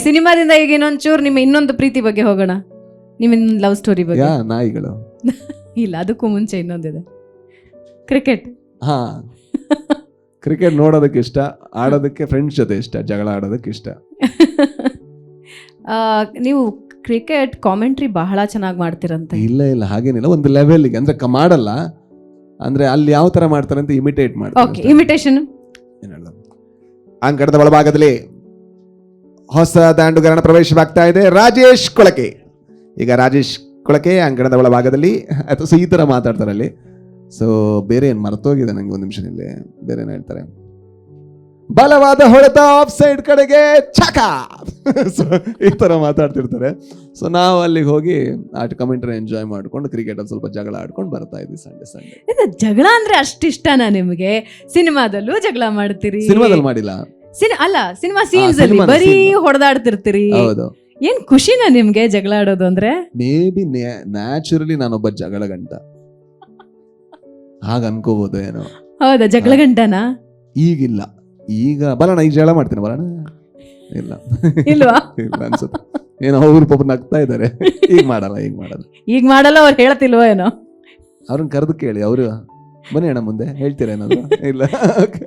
ಸಿನಿಮಾದಿಂದ ಈಗ ಇನ್ನೊಂಚೂರು ನಿಮ್ಮ ಇನ್ನೊಂದು ಪ್ರೀತಿ ಬಗ್ಗೆ ಹೋಗೋಣ. ನಿಮ್ಮ ಇನ್ನೊಂದು ಲವ್ ಸ್ಟೋರಿ ಬಗ್ಗೆ. ಯಾ ನಾಯಿಗಳು. ಇಲ್ಲ ಅದಕ್ಕೂ ಮುಂಚೆ ಇನ್ನೊಂದಿದೆ. ಕ್ರಿಕೆಟ್ ಹಾ. ಕ್ರಿಕೆಟ್ ನೋಡೋದಕ್ಕೆ ಇಷ್ಟ ಆಡೋದಕ್ಕೆ ಫ್ರೆಂಡ್ಸ್ ಜೊತೆ ಇಷ್ಟ ಜಗಳ ಆಡೋದಕ್ಕೆ ಇಷ್ಟ. ನೀವು ಕ್ರಿಕೆಟ್ ಕಾಮೆಂಟ್ರಿ ಬಹಳ ಚೆನ್ನಾಗಿ ಮಾಡ್ತೀರಂತ. ಇಲ್ಲ ಇಲ್ಲ ಹಾಗೇನಿಲ್ಲ. ಒಂದು ಲೆವೆಲ್ಗೆ ಅಂದ್ರೆ ಕ- ಮಾಡಲ್ಲ. ಅಂದ್ರೆ ಅಲ್ಲಿ ಯಾವ ತರ ಮಾಡ್ತಾರೆ ಅಂತ ಇಮಿಟೇಟ್ ಓಕೆ ಮಾಡ್ತಾರೆ ಇಮಿಟೇಷನ್ ಏನ್ ಹೇಳೋದು? ಅಂಕಣದ ಒಳಭಾಗದಲ್ಲಿ ಹೊಸ ದಾಂಡುಗರಣ ಪ್ರವೇಶವಾಗ್ತಾ ಇದೆ. ರಾಜೇಶ್ ಕೊಳಕೆ. ಈಗ ರಾಜೇಶ್ ಕೊಳಕೆ ಅಂಕಣದ ಒಳಭಾಗದಲ್ಲಿ ಅಥವಾ ಸೊ ಈ ತರ ಮಾತಾಡ್ತಾರೆ ಅಲ್ಲಿ. ಸೊ ಬೇರೆ ಏನ್ ಮರ್ತೋಗಿದೆ ನಂಗೆ ಒಂದು ನಿಮಿಷ ಇಲ್ಲಿ ಬೇರೆ ಏನು ಹೇಳ್ತಾರೆ? ಬಲವಾದ ಹೊಡೆತ ಆಫ್ ಸೈಡ್ ಕಡೆಗೆ ಚಕ ಸೊ ಈ ತರ ಮಾತಾಡ್ತಿರ್ತಾರೆ. ಸೊ ನಾವು ಅಲ್ಲಿಗೆ ಹೋಗಿ ಆಟ ಕಮೆಂಟ್ರಿ ಎಂಜಾಯ್ ಮಾಡ್ಕೊಂಡು ಕ್ರಿಕೆಟ್ ಅಲ್ಲಿ ಸ್ವಲ್ಪ ಜಗಳ ಆಡ್ಕೊಂಡು ಬರ್ತಾ ಇದ್ವಿ ಸಂಡೆ ಸಂಡೆ ಇದು ಜಗಳ ಅಂದ್ರೆ ಅಷ್ಟಿಷ್ಟನಾ ನಿಮಗೆ? ಸಿನಿಮಾದಲ್ಲೂ ಜಗಳ ಮಾಡ್ತೀರಿ? ಸಿನಿಮಾದಲ್ಲಿ ಮಾಡಿಲ್ಲ. ಸಿನಿ ಅಲ್ಲ ಸಿನಿಮಾ ಸೀನ್ಸ್ ಅಲ್ಲಿ ಬರೀ scene. ಹೊಡೆದಾಡ್ತಿರ್ತೀರಿ. ಹೌದು. ಏನ್ ಖುಷಿನಾ ನಿಮ್ಗೆ ಜಗಳ ಆಡೋದು ಅಂದ್ರೆ ಮೇ ಬಿ ನ್ಯಾಚುರಲಿ ನಾನೊಬ್ಬ ಜಗಳ ಗಂಟ ಹಾಗ ಅನ್ಕೋಬಹುದು ಏನೋ. ಹೌದಾ ಜಗಳ ಗಂಟನಾ ಈಗಿಲ್ಲ. ಈಗ ಬರೋಣ ಈಗ ಜಗಳ ಮಾಡ್ತೀನಿ ಬರೋಣ ಇಲ್ಲ. ಇಲ್ವಾ? ಇಲ್ಲ ಅನ್ಸುತ್ತೆ. ಏನೋ ಅವ್ರು ಪಾಪ ನಗ್ತಾ ಇದ್ದಾರೆ ಈಗ ಮಾಡಲ್ಲ ಈಗ ಮಾಡಲ್ಲ. ಈಗ ಮಾಡಲ್ಲ ಅವ್ರು ಹೇಳ್ತಿಲ್ವೋ ಏನೋ? ಅವ್ರನ್ನ ಕರೆದು ಕೇಳಿ ಅವರು. ಬನ್ನಿ ಅಣ್ಣ ಮುಂದೆ ಹೇಳ್ತೀರಾ ಏನಾದ್ರು? ಇಲ್ಲ. Okay.